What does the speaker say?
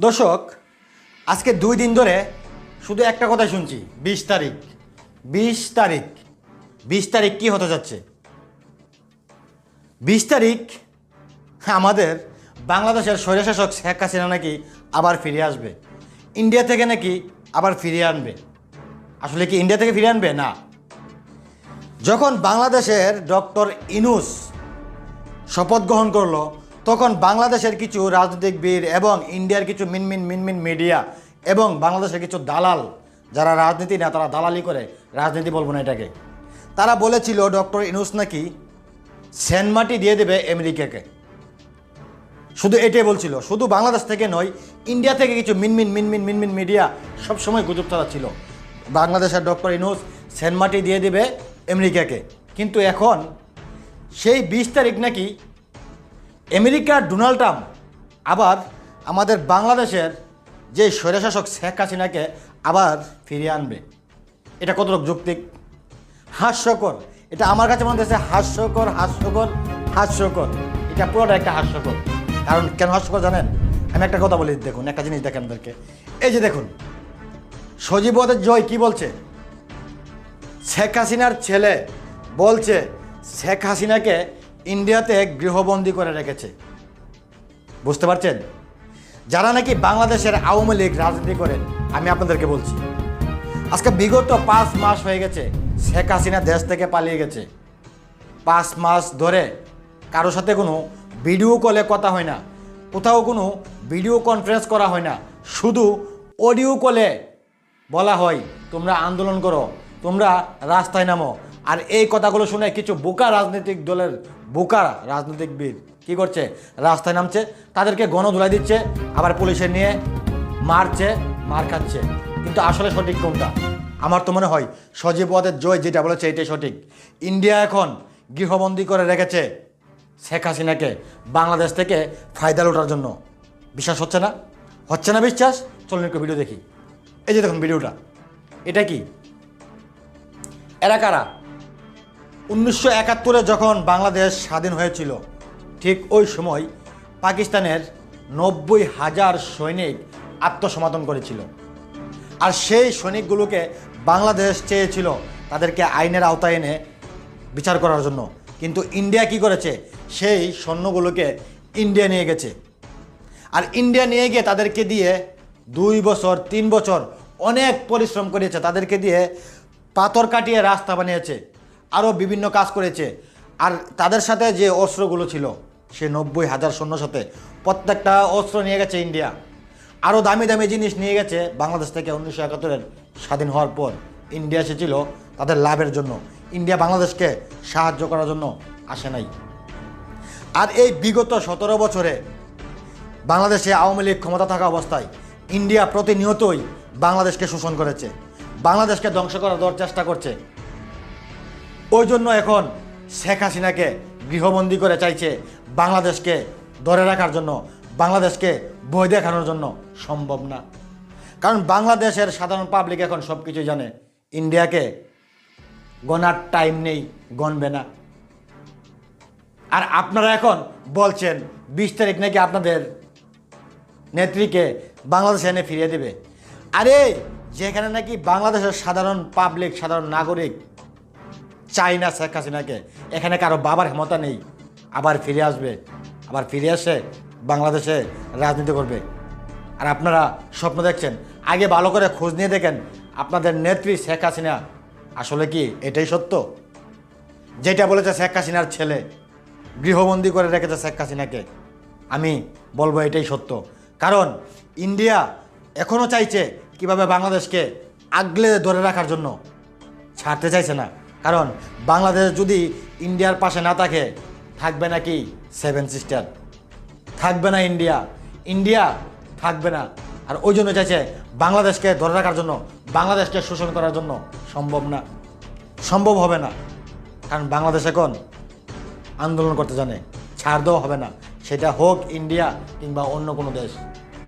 দর্শক, আজকে দুই দিন ধরে শুধু একটা কথা শুনছি, বিশ তারিখ। বিশ তারিখ। বিশ তারিখ কি হতে যাচ্ছে? বিশ তারিখ আমাদের বাংলাদেশের স্বৈরশাসক শেখ হাসিনা নাকি আবার ফিরে আসবে? ইন্ডিয়া থেকে নাকি আবার ফিরিয়ে আনবে? আসলে কি ইন্ডিয়া থেকে ফিরে আনবে? না। যখন বাংলাদেশের ডক্টর ইনুস শপথ গ্রহণ করল তখন বাংলাদেশের কিছু রাজনৈতিক রাজনীতিকবিদ এবং ইন্ডিয়ার কিছু মিনমিন মিনমিন মিডিয়া এবং বাংলাদেশের কিছু দালাল, যারা রাজনীতি না, তারা দালালি করে। রাজনীতি বলব না এটাকে। তারা বলেছিল, ডক্টর ইনুস নাকি সেনমাটি দিয়ে দেবে আমেরিকাকে। শুধু এটাই বলছিল। শুধু বাংলাদেশ থেকে নয়, ইন্ডিয়া থেকে কিছু মিনমিন মিনমিন মিনমিন মিডিয়া সবসময় গুজব ছিল বাংলাদেশের ডক্টর ইনুস সেনমাটি দিয়ে দেবে আমেরিকাকে। কিন্তু এখন সেই বিশ তারিখ নাকি আমেরিকার ডোনাল্ড ট্রাম্প আবার আমাদের বাংলাদেশের যে স্বৈরশাসক শেখ হাসিনাকে আবার ফিরিয়ে আনবে। এটা কতটুকু যৌক্তিক? হাস্যকর। এটা আমার কাছে মনে হচ্ছে হাস্যকর হাস্যকর হাস্যকর। এটা পুরোটা একটা হাস্যকর। কারণ কেন হাস্যকর জানেন? আমি একটা কথা বলি, দেখুন, একটা জিনিস দেখেন আপনাদেরকে এই যে দেখুন সজীবদের জয় কি বলছে? শেখ হাসিনার ছেলে বলছে, শেখ হাসিনাকে ইন্ডিয়াতে গৃহবন্দী করে রেখেছে। বুঝতে পারছেন? যারা নাকি বাংলাদেশের আওয়ামী লীগ রাজনীতি করেন, আমি আপনাদেরকে বলছি, আজকে বিগত পাঁচ মাস হয়ে গেছে, শেখ হাসিনা দেশ থেকে পালিয়ে গেছে। পাঁচ মাস ধরে কারোর সাথে কোনো ভিডিও কলে কথা হয় না, কোথাও কোনো ভিডিও কনফারেন্স করা হয় না, শুধু অডিও কলে বলা হয়, তোমরা আন্দোলন করো, তোমরা রাস্তায় নামো। আর এই কথাগুলো শুনে কিছু বোকা রাজনৈতিক দলের বোকা রাজনৈতিকবিদ কি করছে? রাস্তায় নামছে, তাদেরকে গণধুলাই দিচ্ছে, আবার পুলিশে নিয়ে মারছে, মার খাচ্ছে। কিন্তু আসলে সঠিক কোনটা? আমার তো মনে হয় সজীব ওয়াদের জয় যেটা বলেছে, এটাই সঠিক। ইন্ডিয়া এখন গৃহবন্দী করে রেখেছে শেখ হাসিনাকে বাংলাদেশ থেকে ফায়দা লোটার জন্য। বিশ্বাস হচ্ছে না? হচ্ছে না বিশ্বাস? চলুন একটু ভিডিও দেখি। এই যে দেখুন ভিডিওটা। এটা কি? এরা কারা? উনিশশো একাত্তরে যখন বাংলাদেশ স্বাধীন হয়েছিল, ঠিক ওই সময় পাকিস্তানের নব্বই হাজার সৈনিক আত্মসমর্পণ করেছিল। আর সেই সৈনিকগুলোকে বাংলাদেশ চেয়েছিল তাদেরকে আইনের আওতায় এনে বিচার করার জন্য। কিন্তু ইন্ডিয়া কি করেছে? সেই সৈন্যগুলোকে ইন্ডিয়া নিয়ে গেছে। আর ইন্ডিয়া নিয়ে গিয়ে তাদেরকে দিয়ে দুই বছর, তিন বছর অনেক পরিশ্রম করেছে তাদেরকে দিয়ে পাথর কাটিয়ে রাস্তা বানিয়েছে। আরও বিভিন্ন কাজ করেছে। আর তাদের সাথে যে অস্ত্রগুলো ছিল, সে নব্বই হাজার সৈন্যর সাথে প্রত্যেকটা অস্ত্র নিয়ে গেছে ইন্ডিয়া। আরও দামি দামি জিনিস নিয়ে গেছে বাংলাদেশ থেকে উনিশশো একাত্তরের স্বাধীন হওয়ার পর। ইন্ডিয়া এসেছিল তাদের লাভের জন্য। ইন্ডিয়া বাংলাদেশকে সাহায্য করার জন্য আসে নাই। আর এই বিগত সতেরো বছরে বাংলাদেশে আওয়ামী লীগ ক্ষমতা থাকা অবস্থায় ইন্ডিয়া প্রতিনিয়তই বাংলাদেশকে শোষণ করেছে। বাংলাদেশকে ধ্বংস করার দেওয়ার চেষ্টা করছে। ওই জন্য এখন শেখ হাসিনাকে গৃহবন্দী করে চাইছে বাংলাদেশকে ধরে রাখার জন্য, বাংলাদেশকে বই দেখানোর জন্য সম্ভব না। কারণ বাংলাদেশের সাধারণ পাবলিক এখন সব কিছু জানে, ইন্ডিয়াকে গনার টাইম নেই, গণবে না। আর আপনারা এখন বলছেন, বিশ তারিখ নাকি আপনাদের নেত্রীকে বাংলাদেশে এনে ফিরিয়ে দেবে। আরে, যেখানে নাকি বাংলাদেশের সাধারণ পাবলিক সাধারণ নাগরিক চাই না শেখ হাসিনাকে। এখানে কারও বাবার ক্ষমতা নেই। আবার ফিরে আসবে। আবার ফিরে এসে বাংলাদেশে রাজনীতি করবে। আর আপনারা স্বপ্ন দেখছেন। আগে ভালো করে খোঁজ নিয়ে দেখেন আপনাদের নেত্রী শেখ হাসিনা আসলে কি এটাই সত্য? যেটা বলেছে শেখ হাসিনার ছেলে, গৃহবন্দী করে রেখেছে শেখ হাসিনাকে। আমি বলব এটাই সত্য। কারণ ইন্ডিয়া এখনও চাইছে কীভাবে বাংলাদেশকে আগলে ধরে রাখার জন্য। ছাড়তে চাইছে না। কারণ বাংলাদেশ যদি ইন্ডিয়ার পাশে না থাকে, থাকবে না কি সেভেন সিস্টার থাকবে না ইন্ডিয়া। ইন্ডিয়া থাকবে না। আর ওই জন্য চাইছে বাংলাদেশকে ধরে রাখার জন্য, বাংলাদেশকে শোষণ করার জন্য সম্ভব না। সম্ভব হবে না। কারণ বাংলাদেশ এখন আন্দোলন করতে জানে। ছাড় দেওয়া হবে না। সেটা হোক ইন্ডিয়া কিংবা অন্য কোনো দেশ।